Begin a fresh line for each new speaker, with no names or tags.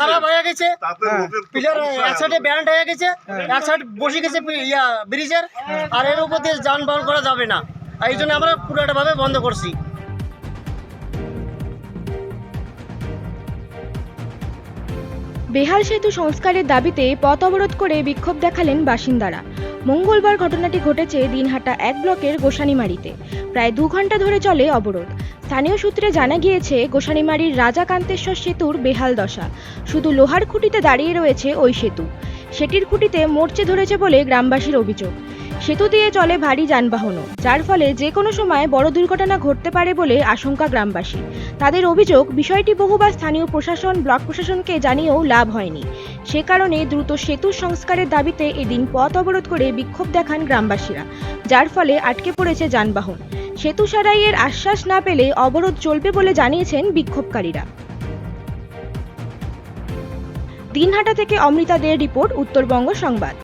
খারাপ হয়ে গেছে।
হ্যাঁ।
পিলার এক সাইডে ব্যান্ড হয়ে গেছে এক সাইড বসে গেছে ইয়া ব্রিজের আর এর উপর দিয়ে যানবাহন করা যাবে না। এই জন্য আমরা পুরোটা ভাবে বন্ধ করছি।
বেহাল সেতু সংস্কারের দাবিতে পথ অবরোধ করে বিক্ষোভ দেখালেন বাসিন্দারা। মঙ্গলবার ঘটনাটি ঘটেছে দিনহাটা এক ব্লকের গোসানিমারিতে। প্রায় দু ঘণ্টা ধরে চলে অবরোধ। স্থানীয় সূত্রে জানা গিয়েছে, গোসানিমারির রাজা কান্তেশ্বর সেতুর বেহাল দশা। শুধু লোহার খুঁটিতে দাঁড়িয়ে রয়েছে ওই সেতু। সেটির খুঁটিতে মরচে ধরেছে বলে গ্রামবাসীর অভিযোগ। সেতু দিয়ে চলে ভারী যানবাহনও, যার ফলে যে কোনো সময় বড় দুর্ঘটনা ঘটতে পারে বলে আশঙ্কা গ্রামবাসী। তাদের অভিযোগ, বিষয়টি বহুবার স্থানীয় প্রশাসন, ব্লক প্রশাসনকে জানিয়েও লাভ হয়নি। সে কারণে দ্রুত সেতু সংস্কারের দাবিতে এদিন পথ অবরোধ করে বিক্ষোভ দেখান গ্রামবাসীরা, যার ফলে আটকে পড়েছে যানবাহন। সেতু সারাইয়ের আশ্বাস না পেলে অবরোধ চলবে বলে জানিয়েছেন বিক্ষোভকারীরা। দিনহাটা থেকে অমৃতা দের রিপোর্ট, উত্তরবঙ্গ সংবাদ।